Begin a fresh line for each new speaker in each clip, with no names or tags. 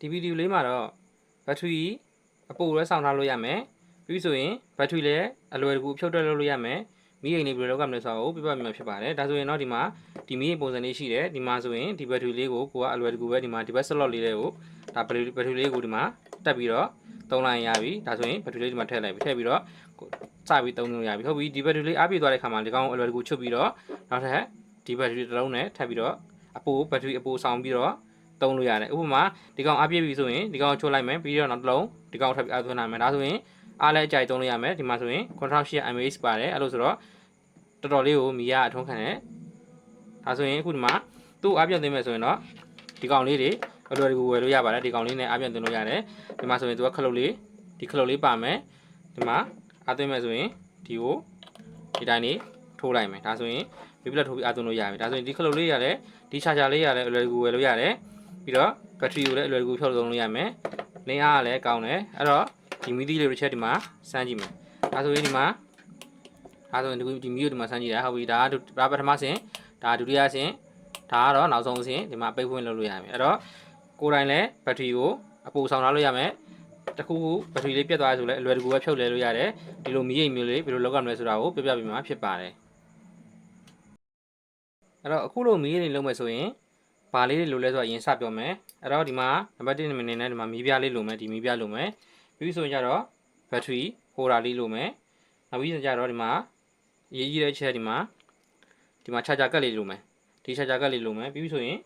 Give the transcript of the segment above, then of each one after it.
ဒီဗီဒီယိုလေးမှာတော့ဘက်ထရီအပိုရဲဆောင်ထားလို့ရမယ်ပြီးဆိုရင်ဘက်ထရီလည်းအလွယ်တကူဖြုတ်တက်လုပ်လို့ရမယ်မီးအိမ်လေးဘယ်လိုလုပ်ရမလဲဆိုတော့ပြပြမြင်ဖြစ်ပါတယ်ဒါဆိုရင်တော့ဒီမှာဒီမီးအိမ်ပုံစံလေးရှိတယ်ဒီမှာဆိုရင်ဒီဘက်ထရီလေးကိုကိုကအလွယ်တကူပဲဒီမှာဒီဘက် slot လေးတွေကိုဒါဘက်ထရီဘက်ထရီလေးကိုဒီမှာတက်ပြီးတော့သုံးလိုက်ရပြီဒါဆိုရင်ဘက်ထရီလေးဒီမှာထည့်လိုက်ပြီထည့်ပြီးတော့ကိုစပြီးသုံးလို့ရပြီဟုတ်ပြီဒီဘက်ထရီလေးအားပြည့်သွားတဲ့ခါမှာဒီကောင်ကိုအလွယ်တကူချုပ်ပြီးတော့နောက်ထပ်ဒီဘက်ထရီတစ်လုံးနဲ့ထပ်ပြီးတော့အပိုဘက်ထရီအပိုဆောင်ပြီးတော့ သုံးလို့ရတယ်ဥပမာဒီကောင်အပြည့်ပြီဆိုရင်ဒီကောင်ချိုးလိုက်မယ်ပြီးတော့နောက်တစ်လုံးဒီကောင်ထပ်ပြီးအသွင်းနိုင်မယ်ဒါဆိုရင်အားလည်းအကြိုက်သုံးလို့ရမယ်ဒီမှာဆိုရင်9800 mAh ပါတယ်အဲ့လိုဆိုတော့တော်တော်လေးကိုမီရအထုံးခံတယ်ဒါဆိုရင်အခုဒီမှာသူ့အပြည့်သိမ်းမယ်ဆိုရင်တော့ဒီကောင်လေးတွေအလွယ်တကူဝယ်လို့ရပါတယ်ဒီကောင်လေးနဲ့အပြည့်သိမ်းလို့ရတယ်ဒီမှာဆိုရင်သူကခလုတ်လေးဒီခလုတ်လေးပါမယ်ဒီမှာအသွင်းမယ်ဆိုရင်ဒီကိုဒီတိုင်းလေးထိုးလိုက်မယ်ဒါဆိုရင်ဘီပလက်ထိုးပြီးအသွင်းလို့ရပြီဒါဆိုရင်ဒီခလုတ်လေးရလည်းဒီချာချာလေးရလည်းအလွယ်တကူဝယ်လို့ရတယ် ပြီးတော့ဘက်ထရီကိုလည်းအလွယ်တကူဖြုတ်သုံးလို့ရမယ်။လင်းအားကလည်းကောင်းတယ်။အဲ့တော့ဒီမီဒီလေးတစ်ချက်ဒီမှာစမ်းကြည့်မယ်။ဒါဆိုရင်ဒီမှာဒါဆိုရင်ဒီဒီမီကိုဒီမှာစမ်းကြည့်တာဟုတ်ပြီဒါကဒါပထမဆင်ဒါဒုတိယဆင်ဒါကတော့နောက်ဆုံးဆင်ဒီမှာပိတ်ဖွင့်လုပ်လို့ရမယ်။အဲ့တော့ကိုယ်တိုင်လည်းဘက်ထရီကိုအပူဆောင်ထားလို့ရမယ်။တခုခုဘက်ထရီလေးပြတ်သွားဆိုလည်းအလွယ်တကူပဲဖြုတ်လဲလို့ရတယ်။ဒီလိုမီးရိပ်မျိုးလေးဘယ်လိုလုပ်ရမလဲဆိုတာကိုပြပြပြမှာဖြစ်ပါတယ်။အဲ့တော့အခုလိုမီးရိပ်လုံးမယ်ဆိုရင် ဘာလေးတွေလိုလဲဆိုတော့အရင်စပြောမယ်အဲ့တော့ဒီမှာနံပါတ်1အနေနဲ့ဒီမှာမီးပြားလေးလိုမယ်ဒီမီးပြားလိုမယ်ပြီးဆိုရင်ကျတော့ဘက်ထရီဟိုဒါလေးလိုမယ်နောက်ပြီးဆိုကြတော့ဒီမှာအရေးကြီးတဲ့ချက်ဒီမှာဒီမှာချာချာကတ်လေးလိုမယ်ဒီချာချာကတ်လေးလိုမယ်ပြီးဆိုရင်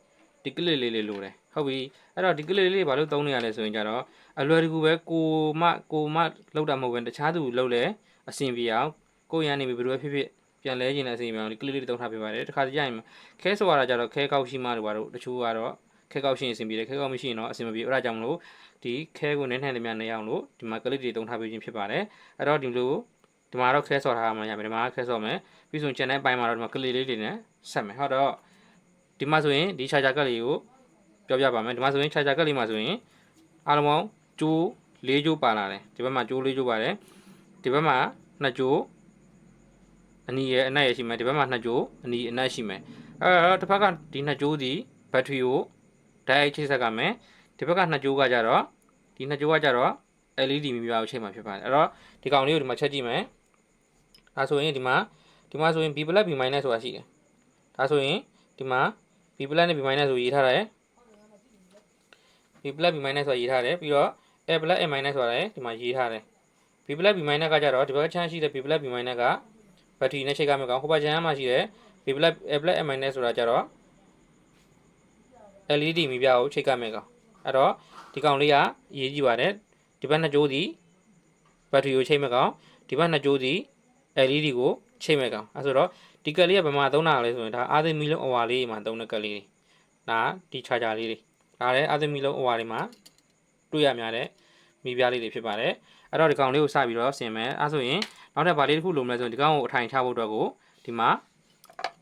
ဒီကလစ်လေးလေးလိုတယ်ဟုတ်ပြီအဲ့တော့ဒီကလစ်လေးဘာလို့သုံးနေရလဲဆိုရင်ကျတော့အလွယ်တကူပဲကိုမကိုမလောက်တာမဟုတ်ဘဲတခြားသူလောက်လဲအဆင်ပြေအောင်ကိုရန်နေပြီဘယ်လိုပဲဖြစ်ဖြစ် ပြန်လဲခြင်းနဲ့အဆင်ပြေအောင်ဒီကလစ်လေးတွေသုံးထားပေးပါတယ်တခါတည်းကျရင်ခဲဆိုရတာကြတော့ခဲကောက်ရှိမှတို့ဘာလို့တချို့ကတော့ခဲကောက်ရှိရင်အဆင်ပြေတယ်ခဲကောက်မရှိရင်တော့အဆင်မပြေအဲ့ဒါကြောင့်မလို့ဒီခဲကိုနည်းနည်းလေးများနေအောင်လို့ဒီမှာကလစ်တွေတုံးထားပေးခြင်းဖြစ်ပါတယ်အဲ့တော့ဒီလိုဒီမှာတော့ခဲဆော်ထားမှရမယ်ဒီမှာခဲဆော်မယ်ပြီးဆိုရင်ကျန်တဲ့ပိုင်းမှာတော့ဒီမှာကလစ်လေးတွေနဲ့ဆက်မယ်ဟုတ်တော့ဒီမှာဆိုရင်ဒီ charger ကတ်လေးကိုပြောပြပါမယ်ဒီမှာဆိုရင် charger ကတ်လေးမှာဆိုရင်အားလုံးပေါင်းကျိုး၄ကျိုးပါလာတယ်ဒီဘက်မှာကျိုး၄ကျိုးပါတယ်ဒီဘက်မှာ2ကျိုး အနီရဲ့အနက်ရဲ့ရှိမယ်ဒီဘက်မှာ2ကျိုးအနီအနက်ရှိမယ်အဲ့တော့တစ်ဖက်ကဒီနှစ်ကြိုးစီဘက်ထရီကို direct ချိတ်ဆက်ကမယ်ဒီဘက်ကနှစ်ကြိုးကကြတော့ဒီနှစ်ကြိုးကကြတော့ LED မီပြားကိုချိန်မှာဖြစ်ပါတယ်အဲ့တော့ဒီကောင်လေးကိုဒီမှာချက်ကြည့်မယ်ဒါဆိုရင်ဒီမှာဒီမှာဆိုရင် B+ B- ဆိုတာရှိတယ်ဒါဆိုရင်ဒီမှာ B+ နဲ့ B- ဆိုရေးထားတယ် B+ B- ဆိုတာရေးထားတယ်ပြီးတော့ A+ A- ဆိုတာလည်းဒီမှာရေးထားတယ် B+ B- ကကြတော့ဒီဘက်ချမ်းရှိတဲ့ B+ B- က ဘက်ထရီနဲ့ချိန်ကမယ်ကောင်ဟိုဘက်ချမ်းမှာရှိတဲ့ B black A black M minus ဆိုတာကြတော့ LED မီပြားကိုချိန်ကမယ်ကောင်အဲ့တော့ဒီကောင်လေးကအရေးကြီးပါတယ်ဒီဘက်နှစ်ကြိုးစီဘက်ထရီကိုချိန်မယ်ကောင်ဒီဘက်နှစ်ကြိုးစီ LED ကိုချိန်မယ်ကောင်အဲ့ဆိုတော့ဒီကက်လေးကဘယ်မှာသုံးတာလဲဆိုရင်ဒါအာသမီလုံးအဝါလေးမှာသုံးတဲ့ကက်လေးတွေဒါဒီ charger လေးတွေဒါလည်းအာသမီလုံးအဝါတွေမှာတွေ့ရများတဲ့ မီပြားလေးတွေဖြစ်ပါတယ်အဲ့တော့ဒီကောင်လေးကိုစပြီးတော့ဆင်မယ်အဲ့ဆိုရင်နောက်ထပ်ဗာလေးတစ်ခုလိုမလဲဆိုရင်ဒီကောင်ကိုအထိုင်ချဖို့အတွက်ကိုဒီမှာ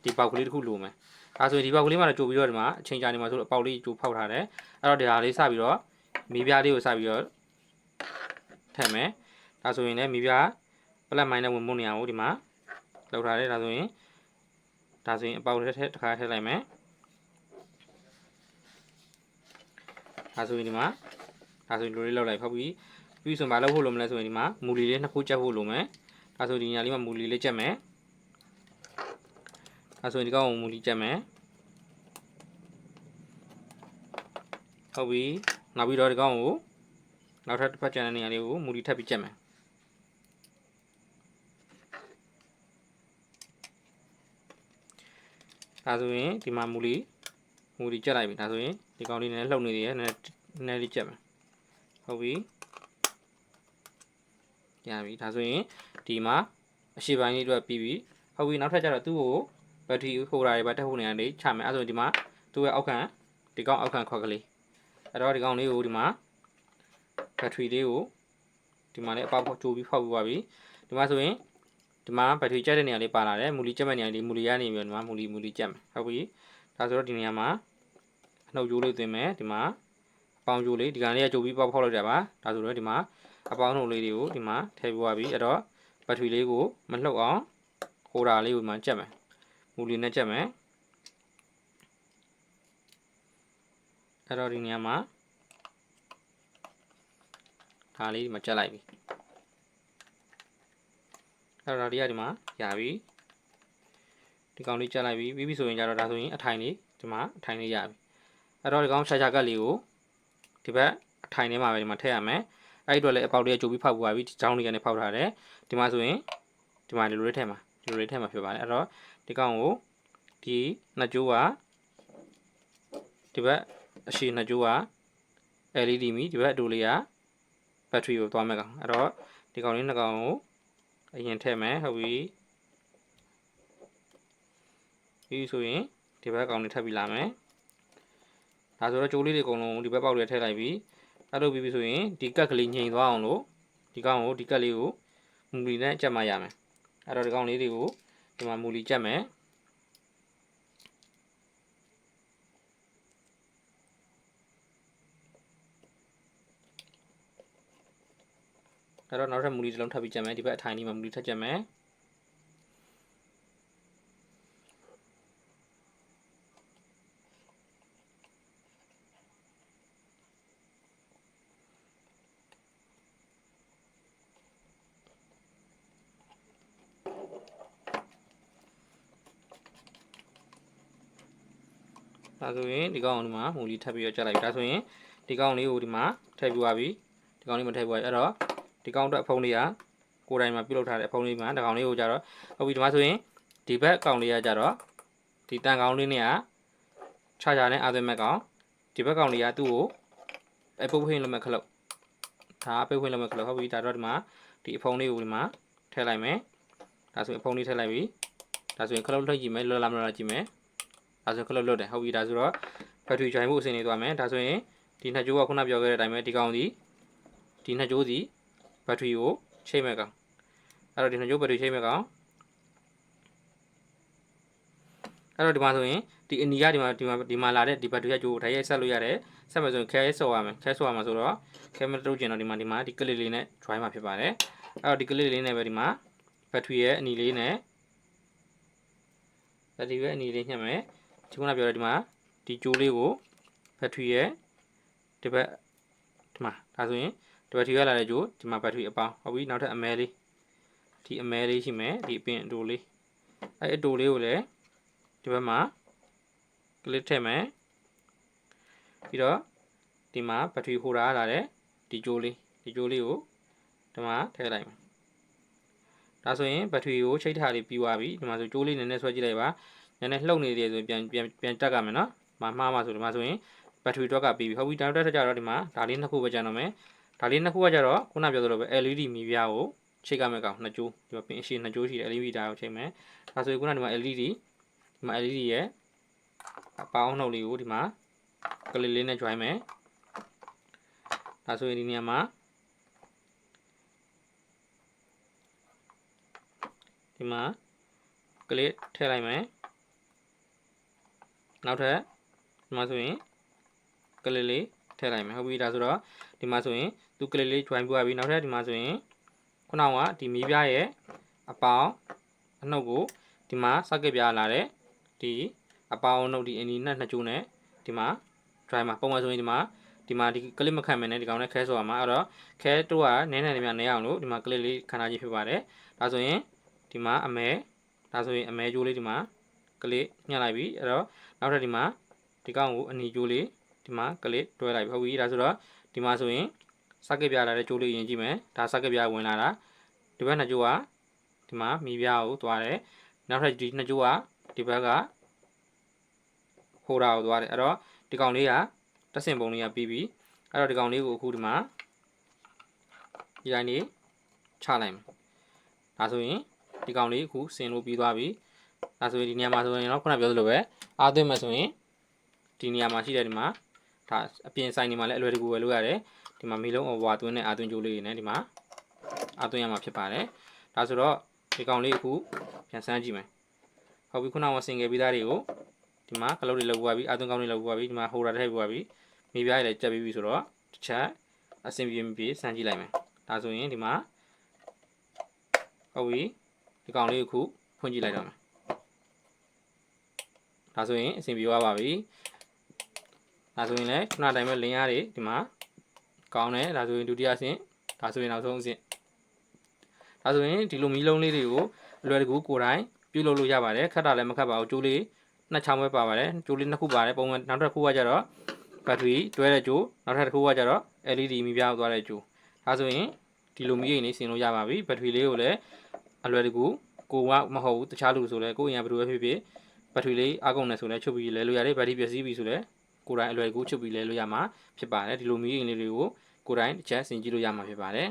ဒီပေါက်ကလေးတစ်ခုလိုမယ်ဒါဆိုရင်ဒီပေါက်ကလေးမှာတော့ကြိုပြီးတော့ဒီမှာအချိန်ကြာနေမှာဆိုတော့အပေါက်လေးကြိုဖောက်ထားတယ်အဲ့တော့ဒီဟာလေးစပြီးတော့မီးပြားလေးကိုစပြီးတော့ထည့်မယ်ဒါဆိုရင်လည်းမီးပြားပလက်မိုင်းနဲ့ဝင်မှုနေအောင်ဒီမှာလောက်ထားတယ်ဒါဆိုရင်ဒါဆိုရင်အပေါက်လေးတစ်ခါထည့်လိုက်မယ်ဒါဆိုရင်ဒီမှာ ဒါဆိုရင်လိုလေးလောက်လိုက်ဖောက်ပြီးပြီးဆိုရင်မလုပ်ဖို့လိုမလဲဆိုရင်ဒီမှာမူလီလေးနှစ်ခုချက်ဖို့လိုမယ်ဒါဆိုဒီညာလေးမှာမူလီလေးချက်မယ်အဲဆိုရင်ဒီကောင်ကိုမူလီချက်မယ်ဟုတ်ပြီနောက်ပြီးတော့ဒီကောင်ကိုနောက်ထပ်တစ်ဖက်ကျန်တဲ့နေရာလေးကိုမူလီထပ်ပြီးချက်မယ်ဒါဆိုရင်ဒီမှာမူလီမူလီချက်လိုက်ပြီဒါဆိုရင်ဒီကောင်လေးနည်းနည်းလှုပ်နေသေးတယ်နည်းနည်းလေးချက်မယ် ဟုတ်ပြီရပြီဒါဆိုရင်ဒီမှာအရှိပိုင်းလေးအတွက်ပြီးပြီဟုတ်ပြီနောက်ထပ်ကျတော့သူ့ကိုဘက်ထရီဟိုဒါတွေပဲတက်ဖို့နေရာလေးချမယ်အဲဆိုဒီမှာသူ့ရဲ့အောက်ခံဒီကောင်အောက်ခံခွက်ကလေးအဲ့တော့ဒီကောင်လေးကိုဒီမှာဘက်ထရီလေးကိုဒီမှာလည်းအပေါက်ကြိုးပြီးဖောက်ပြီးပါပြီဒီမှာဆိုရင်ဒီမှာဘက်ထရီကျက်တဲ့နေရာလေးပါလာတယ်မူလီကျက်မဲ့နေရာလေးမူလီကနေပြီးတော့ဒီမှာမူလီမူလီကျက်မယ်ဟုတ်ပြီဒါဆိုတော့ဒီနေရာမှာအနှုတ်ကြိုးလေးသွင်းမယ်ဒီမှာအ ပေါင်းကြိုးလေးဒီကောင်လေးကကြိုးပြီးပေါက်ဖောက်လိုက်တာပါဒါဆိုတော့ဒီမှာအပေါင်းနှုတ်လေးတွေကိုဒီမှာထည့်ပြီးပါပြီအဲ့တော့ဘက်ထရီလေးကိုမလှုပ်အောင်ဟိုဒါလေးကိုမှကျက်မယ်မူလီနဲ့ချက်မယ်အဲ့တော့ဒီနေရာမှာဒါလေးဒီမှာကြက်လိုက်ပြီအဲ့တော့ဒါလေးကဒီမှာရပြီဒီကောင်လေးကြက်လိုက်ပြီပြီးပြီဆိုရင်ကြတော့ဒါဆိုရင်အထိုင်လေးဒီမှာအထိုင်လေးရပြီအဲ့တော့ဒီကောင်ရှာရှာကတ်လေးကို ဒီဘက်အထိုင်ထဲမှာပဲဒီမှာထည့်ရမယ်အဲ့ဒီတော့လည်းအပေါက်လေးကကြိုပြီးဖောက်ပွားပြီဒီချောင်းလေးကနေဖောက်ထားတယ်ဒီမှာဆိုရင်ဒီမှာဒီလိုလေးထည့်မှာဒီလိုလေးထည့်မှာဖြစ်ပါတယ်အဲ့တော့ဒီကောင်ကိုဒီနှစ်ကြိုးကဒီဘက်အရှိနှစ်ကြိုးက LED မီဒီဘက်အတူလေးကဘက်ထရီကိုသွားမဲ့ကောင်အဲ့တော့ဒီကောင်လေးနှစ်ကောင်ကိုအရင်ထည့်မယ်ဟုတ်ပြီပြီးဆိုရင်ဒီဘက်ကောင်လေးထပ်ပြီးလာမယ် ဒါဆိုတော့ကြိုးလေးတွေအကုန်လုံးဒီဘက်ပေါက်တွေထည့်လိုက်ပြီးအဲ့လိုပြီးပြီဆိုရင်ဒီကက်ကလေးငြိမ်သွားအောင်လို့ဒီကောင်ကိုဒီကက်လေးကိုမူလီနဲ့ကြက်မှရမယ်အဲ့တော့ဒီကောင်လေးတွေကိုဒီမှာမူလီကြက်မယ်အဲ့တော့နောက်ထပ်မူလီတစ်လုံးထပ်ပြီးကြက်မယ်ဒီဘက်အထိုင်လေးမှာမူလီထပ်ကြက်မယ် ဒါဆိုရင်ဒီကောင်ဒီမှာမူလီထပ်ပြီးတော့ကြက်လိုက်ပြီဒါဆိုရင်ဒီကောင်လေးကိုဒီမှာထည့်ပြီးသွားပြီဒီကောင်လေးမှာထည့်ပြီးသွားပြီအဲ့တော့ဒီကောင်အတွက်အဖုံးလေးကကိုယ်တိုင်မှာပြုတ်လုပ်ထားတဲ့အဖုံးလေးမှာဒီကောင်လေးကိုကြတော့ဟုတ်ပြီဒီမှာဆိုရင်ဒီဘက်ကောင်လေးကကြတော့ဒီတန်ကောင်လေးနဲ့ကခြားခြားနဲ့အာသွင်းမဲ့ကောင်ဒီဘက်ကောင်လေးကသူ့ကိုအပုတ်ဖိန်လုပ်မဲ့ခလုတ်ဒါအပုတ်ဖိန်လုပ်မဲ့ခလုတ်ဟုတ်ပြီဒါတော့ဒီမှာဒီအဖုံးလေးကိုဒီမှာထည့်လိုက်မယ်ဒါဆိုရင်အဖုံးလေးထည့်လိုက်ပြီဒါဆိုရင်ခလုတ်လှုပ်ကြည့်မယ်လွယ်လာမလားကြည့်မယ် ဒါဆိုရင်ခလုတ်လွတ်တယ်ဟုတ်ပြီဒါဆိုတော့ဘက်ထရီ join ဖို့အဆင်နေသွားမယ်ဒါဆိုရင်ဒီနှစ်ကြိုးကခုနပြောခဲ့တဲ့အတိုင်းပဲဒီကောင်ဒီဒီနှစ်ကြိုးစီဘက်ထရီကိုချိတ်မဲ့ကောင်အဲ့တော့ဒီနှစ်ကြိုးဘက်ထရီချိတ်မဲ့ကောင်အဲ့တော့ဒီမှာဆိုရင်ဒီအနီကဒီမှာဒီမှာဒီမှာလာတဲ့ဒီဘက်ထရီကကြိုးဓာတ်ရိုက်ဆက်လို့ရတယ်ဆက်မယ်ဆိုရင်ခဲဆော်ရမယ်ခဲဆော်ရမှာဆိုတော့ခဲမတုတ်ကျင်တော့ဒီမှာဒီမှာဒီကလစ်လေးနဲ့ join မှာဖြစ်ပါတယ်အဲ့တော့ဒီကလစ်လေးနဲ့ပဲဒီမှာဘက်ထရီရဲ့အနီလေးနဲ့ဘက်ထရီရဲ့အနီလေးညှက်မယ် ဒီခုနပြောတဲ့ဒီမှာဒီကြိုးလေးကိုဘက်ထရီရဲ့ဒီဘက်ဒီမှာဒါဆိုရင်ဒီဘက်ထရီကလာတဲ့ကြိုးဒီမှာဘက်ထရီအပေါင်းဟုတ်ပြီနောက်ထပ်အမဲလေးဒီအမဲလေးရှိမယ်ဒီအပင်အတူလေးအဲအတူလေးကိုလည်းဒီဘက်မှာကလစ်ထည့်မယ်ပြီးတော့ဒီမှာဘက်ထရီဟိုတာလာတဲ့ဒီကြိုးလေးဒီကြိုးလေးကိုဒီမှာထည့်လိုက်မယ်ဒါဆိုရင်ဘက်ထရီကိုချိတ်ထားလေးပြီးသွားပြီဒီမှာဆိုကြိုးလေးနည်းနည်းဆွဲကြည့်လိုက်ပါ နည်းနည်းလှုပ်နေသေးတယ်ဆိုရင်ပြန်ပြန်ပြန်တက်ကြမယ်နော်မမှားမှဆိုဒီမှာဆိုရင်ဘက်ထရီတော့ကပြီးပြီဟုတ်ပြီနောက်တစ်ထပ်ကျတော့ဒီမှာဒါလေးနှစ်ခုပဲကျန်တော့မယ်ဒါလေးနှစ်ခုကကြတော့ခုနပြောသလိုပဲ LED မီပြားကိုချိတ်ကမဲ့ကောင်နှစ်ကြိုးဒီမှာပင်အရှိနှစ်ကြိုးရှိတယ် LED ဒါကိုချိန်မယ်ဒါဆိုရင်ခုနဒီမှာ LED ဒီမှာ LED ရဲ့အပေါင်းနှုတ်လေးကိုဒီမှာကလေးလေးနဲ့ join မယ်ဒါဆိုရင်ဒီနေရာမှာဒီမှာကလေးထည့်လိုက်မယ် နောက်ထပ်ဒီမှာဆိုရင်ကလေးလေးထည့်လိုက်မယ်ဟုတ်ပြီဒါဆိုတော့ဒီမှာဆိုရင်သူကလေးလေး join ပြရပြီနောက်ထပ်ဒီမှာဆိုရင်ခုနကဒီမီးပြားရဲ့အပေါင်းအနှုတ်ကိုဒီမှာ socket ပြားလာတဲ့ဒီအပေါင်းအနှုတ်ဒီအနီနဲ့နှစ်ကျိုးနဲ့ဒီမှာ join မှာပုံမှန်ဆိုရင်ဒီမှာဒီမှာဒီကလစ်မခံမနဲ့ဒီကောင်နဲ့ခဲဆိုရမှာအဲ့တော့ခဲတို့ကနည်းနည်းလေးများနေအောင်လို့ဒီမှာကလစ်လေးခဏချင်းဖြစ်ပါတယ်ဒါဆိုရင်ဒီမှာအမဲဒါဆိုရင်အမဲကျိုးလေးဒီမှာကလစ်ညှက်လိုက်ပြီအဲ့တော့ နောက်ထပ်ဒီမှာဒီကောင်ကိုအနီကျိုးလေးဒီမှာကလစ်တွဲလိုက်ပြီဟုတ်ပြီဒါဆိုတော့ဒီမှာဆိုရင်စကက်ပြလာတဲ့ကြိုးလေးရင်ကြည့်မယ်ဒါစကက်ပြဝင်လာတာဒီဘက်နှစ်ကြိုးကဒီမှာမီပြားကိုသွားတယ်နောက်ထပ်ဒီနှစ်ကြိုးကဒီဘက်ကဟိုတာကိုသွားတယ်အဲ့တော့ဒီကောင်လေးကတက်စင်ပုံလေးကပြီးပြီအဲ့တော့ဒီကောင်လေးကိုအခုဒီမှာဒီတိုင်းလေးချလိုက်မယ်ဒါဆိုရင်ဒီကောင်လေးအခုဆင်လို့ပြီးသွားပြီ ဒါဆိုရင်ဒီနေရာမှာဆိုရင်တော့ခုနပြောသလိုပဲအားသွင်းမယ်ဆိုရင်ဒီနေရာမှာရှိတဲ့ဒီမှာဒါအပြင်ဆိုင်တွေမှာလည်းအလွယ်တကူဝယ်လို့ရတယ်ဒီမှာမီလုံးအဝါသွင်းတဲ့အာသွင်းကြိုးလေးတွေနဲ့ဒီမှာအာသွင်းရမှာဖြစ်ပါတယ်ဒါဆိုတော့ဒီကောင်လေးအခုပြန်ဆန်းကြည့်မယ်ဟုတ်ပြီခုနကဆင်ငယ်ပြီးသားတွေကိုဒီမှာကလုတ်တွေလောက်ပွားပြီးအာသွင်းကောင်းတွေလောက်ပွားပြီးဒီမှာဟိုတာထည့်ပွားပြီးမိပြားတွေလည်းကြက်ပြီးပြီဆိုတော့တစ်ချက်အဆင်ပြေမပြေဆန်းကြည့်လိုက်မယ်ဒါဆိုရင်ဒီမှာဟုတ်ပြီဒီကောင်လေးအခုဖွင့်ကြည့်လိုက်တော့မယ် ဒါဆိုရင်အဆင်ပြေသွားပါပြီဒါဆိုရင်လည်းခုနတိုင်းပဲလင်းရတွေဒီမှာကောင်းတယ်ဒါဆိုရင်ဒုတိယဆင့်ဒါဆိုရင်နောက်ဆုံးအဆင့်ဒါဆိုရင်ဒီလိုမီးလုံးလေးတွေကိုအလွယ်တကူကိုယ်တိုင်ပြုတ်လုပ်လို့ရပါတယ်ခက်တာလည်းမခက်ပါဘူးကြိုးလေးနှစ်ချောင်းပဲပါပါတယ်ကြိုးလေးနှစ်ခုပါတယ်ပုံမှန်နောက်တစ်ခုကကြတော့ဘက်ထရီတွဲတဲ့ကြိုးနောက်ထပ်တစ်ခုကကြတော့ LED မီးပြားသွားတဲ့ကြိုးဒါဆိုရင်ဒီလိုမီးအိမ်လေးဆင်လို့ရပါပြီဘက်ထရီလေးကိုလည်းအလွယ်တကူကိုကမဟုတ်ဘူးတခြားလူဆိုလည်းကိုယ်အရင်ဘယ်လိုပဲဖြစ်ဖြစ် ဘက်ထရီလေးအကုန်နဲ့ဆိုလည်းချုပ်ပြီးလဲလို့ရတယ်ဘက်ထရီပျက်စီးပြီဆိုလည်းကိုယ်တိုင်အလွယ်တကူချုပ်ပြီးလဲလို့ရမှာဖြစ်ပါတယ်ဒီလိုမီးအိမ်လေးတွေကိုကိုယ်တိုင်တစ်ချက်ဆင်ကြည့်လို့ရမှာဖြစ်ပါတယ်